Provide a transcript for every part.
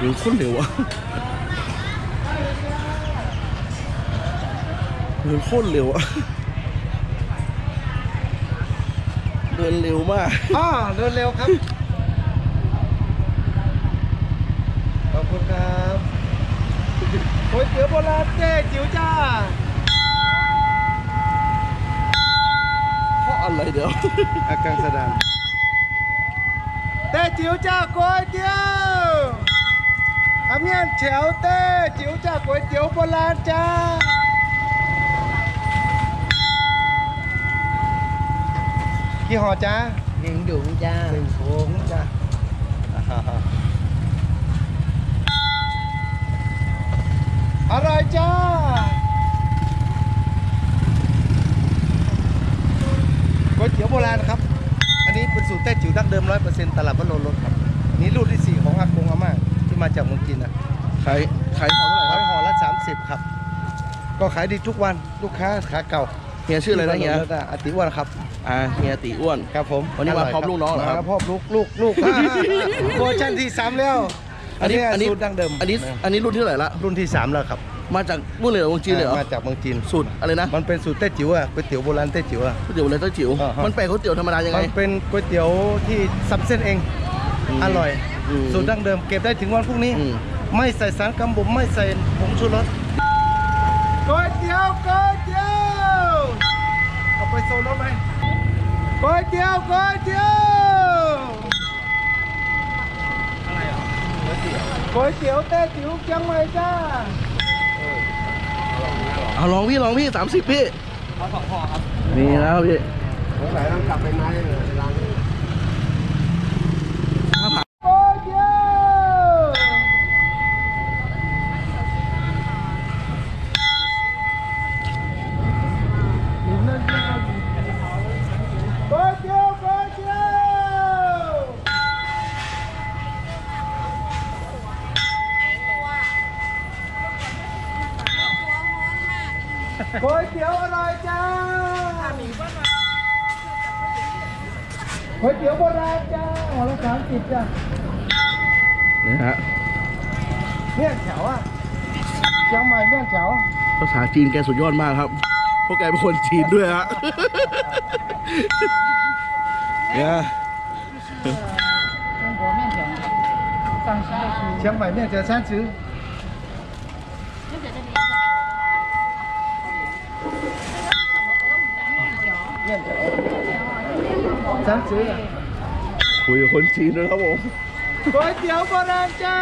เดินโคตรเร็วอะเดินโคตรเร็วอะเดินเร็วมากอ่าเดินเร็วครับ ขอบคุณครับก๋วยเตี๋วโบราณเจ๊จิ๋วจ้าเพราะอะไรเดี๋ยวอากังสดานเต้จิ๋วจ้าก๋วยเตี๋ยว เมียนแฉวเต้จิ๋วจ้าก๋วยเตี๋ยวโบราณจ้ากี่ห่อจ้าหนึ่งดุงจ้าหนึ่งถุงจ้าอร่อยจ้าก๋วยเตี๋ยวโบราณครับ อันนี้เป็นสูตรแต้จิ๋วดั้งเดิมร้อยเปอร์เซ็นต์ตลาดวัดโลรสครับ นี่รุ่นที่สี่ของอากงอาม่าที่ มาจากเมืองจีนนะขายขายห่อเท่าไหร่คร้รัอบยห่อละสามสิบครับ ก็ขายดีทุกวันลูกค้าขาเก่าเฮียชื่ออะไรนะเฮียที่ตลาดอาติอ้วันครับอ่าเฮียตีอ้วน ครับผมวันนี้มาพร้อมลูกน้องเหรอครับมาพร้อมลูกลูกลูกโปรโมชั่นที่สามแล้ว อันนี้อันนี้สูตรดั้งเดิมอันนี้อันนี้รุ่นที่เท่าไหร่ละรุ่นที่สามแล้วครับมาจากรุ่นเลยเหรอวงจีนเลยเหรอมาจากเมืองจีนสูตรอะไรนะ มันเป็นสูตรเต้จิ๋วอะก๋วยเตี๋ยวโบราณเต้จิ๋วอะก๋วยเตี๋ยวอะไรเต้าจิ๋วอ่าฮะมันแปลกก๋วยเตี๋ยวธรรมดายังไงมันเป็นก๋วยเตี๋ยวที่ซับเส้นเองอืมอร่อย อืมสูตรดั้งเดิมเก็บได้ถึงวันพรุ่งนี้ อืม ไม่ใส่สารกำบุมไม่ใส่ผงชูรสก๋วยเตี๋ยวก๋วยเตี๋ยวเอาไปโซนรถไหมก๋วยเตี๋ยวก๋วยเตี๋ยวอะไรอะก๋วยเตี๋ยวเต้จิ๋วเชียงใหม่จ้าเอาลองพี่ลองพี่สามสิบพี่นี่แล้วพี่สงสัยต้องกลับไปไหนร้าน ห้าพัน ก๋วยเตี๋ยวก๋วยเตี๋ยวก๋วยเตี๋ยว ก๋วยเตี๋ยวอร่อยจ้าก๋วยเตี๋ยวโบราณจ้าหัวละสามสิบจ้าเนี่ยฮะเมี่ยงแถวอะเชียงใหม่เมี่ยงแถวภาษาจีนแกสุดยอดมากครับ เพราะแกเป็นคนจีนด้วยฮะเนี่ยเชียงใหม่เมี่ยงแซื้อ จะาซื้อคุยคนจีนแล้วครับผมก๋วยเตี๋ยวโบราณจ้า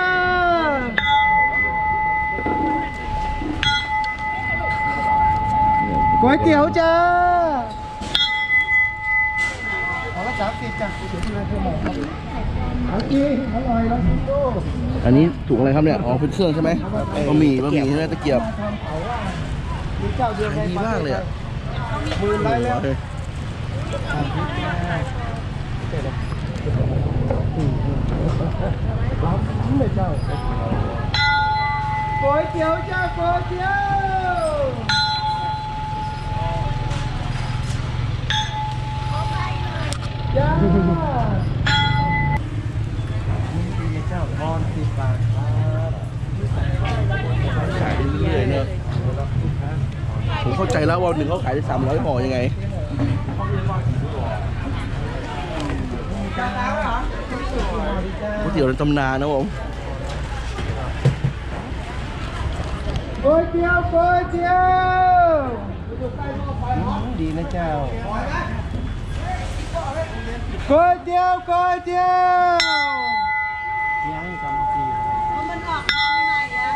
ก๋วยเตี๋ยวจ้าอละสามสิบจ้าก๋ยเตี๋ยวที่ร้เพื่อนหมอครับเอาอีอร่อยแล้อันนี้ถูกอะไรครับเนี่ยอ๋อเป็นเครื่องใช่ไหมบะหมี่บะหมี่ใช่ไหมตะเกียบดีมากเลยอะมือไล่แล้ว รับไม่เจ้าก๋วยเตี๋ยวจ้าก๋วยเตี๋ยวจ้านี่ดีเก๋วยเตี๋ยวในตำนานนะผมก๋วยเตี๋ยวก๋วยเตี๋ยวอืมดีนะเจ้าก๋วยเตี๋ยวก๋วยเตี๋ยวยังสองปีมันออกมาใหม่อะ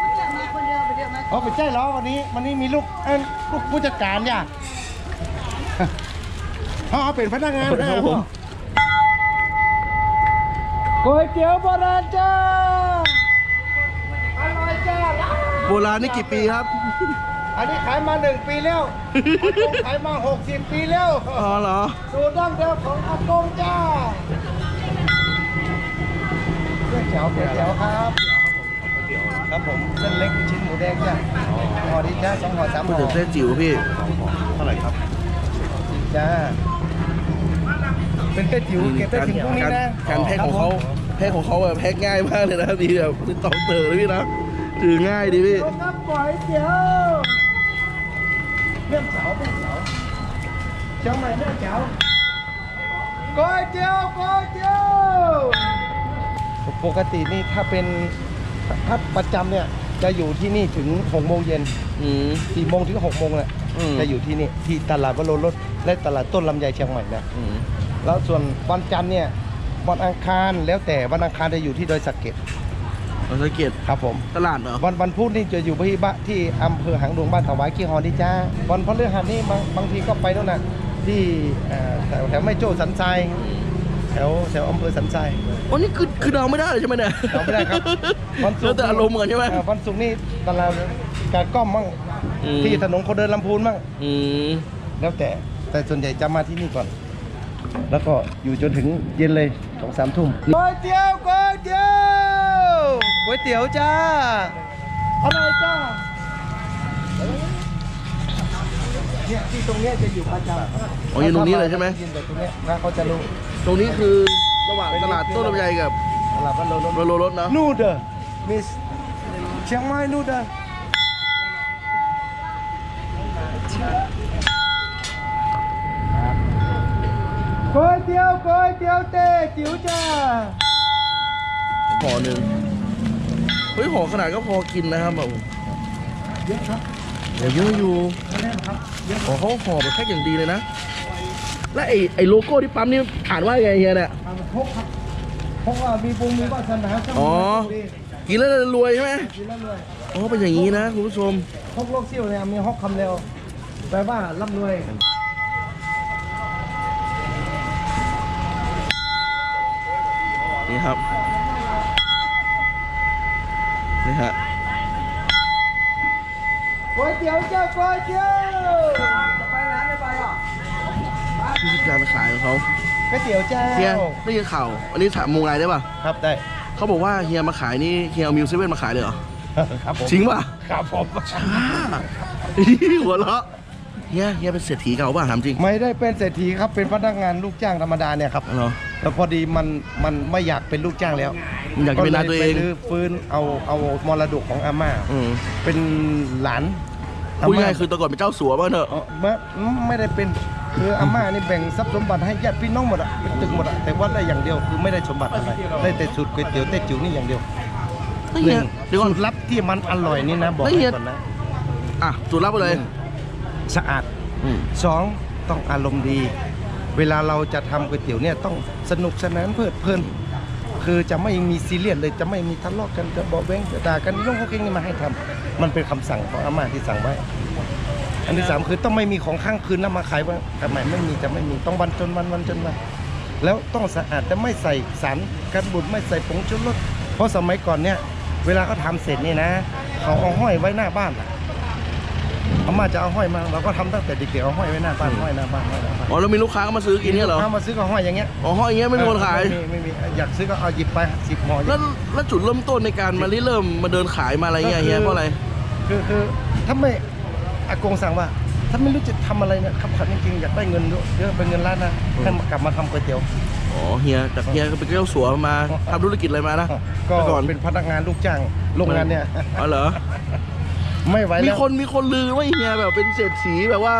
มันจะมาคนเดียวไปเดียวมาอ๋อไปใช่แล้ววันนี้วันนี้มีลูกเอ้ยลูกผู้จัดการย่ะเขาเอาเป็นพนักงานครับผม ก๋วยเตี๋ยวโบราณจ้าอร่อยจ้าโบราณนี่กี่ปีครับ อันนี้ขายมาหนึ่งปีแล้วอากงขายมาหกสิบปีแล้วอ๋อเหรอ สูตรดั้งเดิมของอากงจ้าเส้นแถวเป็นแถวครับครับผมเส้นเล็กชิ้นหมูแดงจ้าห่อดีจ้าสองห่อสามก๋วยห่อเตี๋ยวเส้นจิ๋วพี่ เท่าไหร่ครับจ้า เป็นเต้จิ๋วเก็บได้ถึงพรุ่งนี้นะการการแพ็คของเขาแพ็คของเขาแบบแพ็คง่ายมากเลยนะพี่แบบตองเต๋อเลยพี่นะถือง่ายดีพี่เดี๋ยวครับก๋วยเตี๋ยวเมี่ยงเฉาเมี่ยงเฉาเชียงใหม่เมี่ยงเฉาก๋วยเตี๋ยวก๋วยเตี๋ยวปกตินี่ถ้าเป็นถ้าประจำเนี่ยจะอยู่ที่นี่ถึง6โมงเย็นอืมสี่โมงถึง6โมงแหละอืมจะอยู่ที่นี่ที่ตลาดวโรรสและตลาดต้นลำไยเชียงใหม่นะอืม แล้วส่วนวันจันทร์เนี่ยวันอังคารแล้วแต่วันอังคารจะอยู่ที่ดอยสะเก็ดเราสังเกตครับผมตลาดเหรอวันวันพุธนี่จะอยู่ที่บ้านที่อำเภอหางดงบ้านถวายขี้ฮอนที่จ้าวันพฤหัสนี่บางบางทีก็ไปโน่นน่ะที่เอ่อแถวแถวไม่โจ้สันทรายแถวแถวอำเภอสันทรายอ๋อนี่คือคือเดาไม่ได้เลยใช่ไหมเนี่ยเดาไม่ได้ครับวันศุแล้กวร์แต่อารมณ์เหมือนใช่ไหม เอ่อวันศุกร์นี่ตลาดการก้อมมั่งอืม ที่ถนนคนเดินลำพูนมั่งอืม แล้วแต่แต่ส่วนใหญ่จะมาที่นี่ก่อน แล้วก็อยู่จนถึงเย็นเลยสองสามทุ่มก๋วยเตี๋ยวก๋วยเตี๋ยวก๋วยเตี๋ยวจ้าอะไรจ้าเนี่ยที่ตรงเนี้ยจะอยู่ประจำอ๋ออยู่ตรงนี้เลยใช่ไหม ยืนแต่ตรงเนี้ยนะเขาจะรู้ตรงนี้คือระหว่างตลาดต้นลำไยกับตลาดบ้านเราโรโลรถเนาะนูเดอร์มิสเชียงใหม่นูเดอร์ ก๋วยเตี๋ยวก๋วยเตี๋ยวเต้จิ๋วจ้าห่อหนึ่งเฮ้ยห่อขนาดก็พอกินนะครับแบบเยอะครับเดี๋ยวเยอะอยู่แน่นครับเยอะห่อเขาห่อแบบแพ็คอย่างดีเลยนะ และไอไอโลโก้ที่ปั๊มนี่อ่านว่าไงเฮียเนี่ยทำพกครับเพราะว่ามีบุญมีวาสนาสร้างอ๋อดีกินแล้วรวยใช่ไหมกินแล้วรวยอ๋อเป็นอย่างนี้นะคุณผู้ชมพกโลกเซี่ยวเนี่ยมีฮอกคำเร็วแปลว่าร่ำรวย นี่ครับ นี่ฮะก๋วยเตี๋ยวเจ้าก๋วยเตี๋ยวที่การขายของเขาก๋วยเตี๋ยวเจ้าเฮียได้ยินข่าวอันนี้ถามมุงไรได้ป่ะครับได้เขาบอกว่าเฮียมาขายนี่เฮียเอามิวเซเว่นมาขายเลยเหรอครับผมจริงป่ะครับผมอ่าหัวเราะเฮียเฮียเป็นเศรษฐีเก่าป่ะถามจริง ไม่ได้เป็นเศรษฐีครับเป็นพนักงานลูกจ้างธรรมดาเนี่ยครับเหรอ แล้วพอดีมันมันไม่อยากเป็นลูกจ้างแล้วอยากจะเป็นนายตัวเอง ก็ลยไปรื้อฟื้นเอาเอามรดกของอาม่าอืมเป็นหลานพูดง่ายๆคือแตะก่อนเป็นเจ้าสัวป่ะเนอะเอ่อไม่ไม่ได้เป็นคืออาม่านี่แบ่งทรัพย์สมบัติให้ญาติพี่น้องหมดอะเป็นตึกหมดอะแต่ว่าได้อย่างเดียวคือไม่ได้สมบัติอะไรได้แต่สูตรก๋วยเตี๋ยวเต้จิ๋วนี่อย่างเดียวเฮ้ยเฮียเดี๋ยวก่อน สูตรลับที่มันอร่อยนี่นะบอกเฮ้ยเฮีให้ยก่อนนะอะสูตรลับไปเลย สะอาดอืม สองต้องอารมณ์ดี เวลาเราจะทำก๋วยเตี๋ยวเนี่ยต้องสนุกสนานเพลิดเพลิน คือจะไม่มีซีเรียสเลยจะไม่มีทะเลาะกันจะบอกแว้งจะด่ากันย่องเขาเก่งนี่มาให้ทำมันเป็นคำสั่งของอาม่าที่สั่งไว้ อันที่สามคือต้องไม่มีของข้างคืนแล้วมาขายว่าทำไมไม่มีจะไม่มีต้องวันจนวันวันจนวัน แล้วต้องสะอาดแต่ไม่ใส่สารกันบูดไม่ใส่ผงชูรสเพราะสมัยก่อนเนี่ย เวลาเขาทำเสร็จนี่นะ เขาเอาห้อยไว้หน้าบ้านอะ อาม่าจะเอาห้อยมาเราก็ทำตั้งแต่เด็กๆเอาห้อยไว้หน้าบ้านห้อยหน้าบ้านห้อยหน้าบ้านอ๋อแล้วมีลูกค้าก็มาซื้อกินเนี่ยเหรอถ้ามาซื้อก็ห้อยอย่างเงี้ยอ๋อห้อยอย่างเงี้ยไม่มีคนขายไม่มีไม่มีอยากซื้อก็เอาหยิบไปสิบห่อแล้วแล้วจุดเริ่มต้นในการมาริเริ่มมาเดินขายมาอะไรเงี้ยเฮียเพราะอะไร คือคือถ้าไม่อากงสั่งว่า ถ้าไม่รู้จะทำอะไรเนี่ยขับขันจริงๆอยากได้เงินเยอะเป็นเงินล้านนะให้มากลับมาทำก๋วยเตี๋ยว อ๋อเฮียจากเฮียก็เป็นเจ้าสัวมาทำธุรกิจอะไรมานะก็แต่ก่อนเป็นพนักงานลูกจ้างโรงงานเนี่ยอ๋อเหรอ ไม่ไหวมีแล้ว คนมีคนลือว่าเฮียแบบเป็นเศรษฐีแบบว่า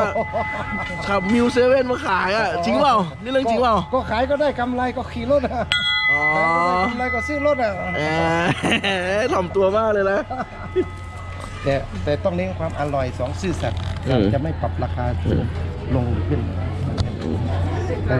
ขับมิวเซเว่นมาขายอะจริงเปล่านี่เรื่องจริงเปล่าก็ขายก็ได้กำไรก็ขี่รถอะอ๋อขายก็ได้กำไรก็ซื้อรถอะแหมถ่อมตัวมากเลยนะ แต่แต่ต้องเน้นความอร่อยสองซื่อสัตย์อืม จะไม่ปรับราคาลงหรือขึ้นแต่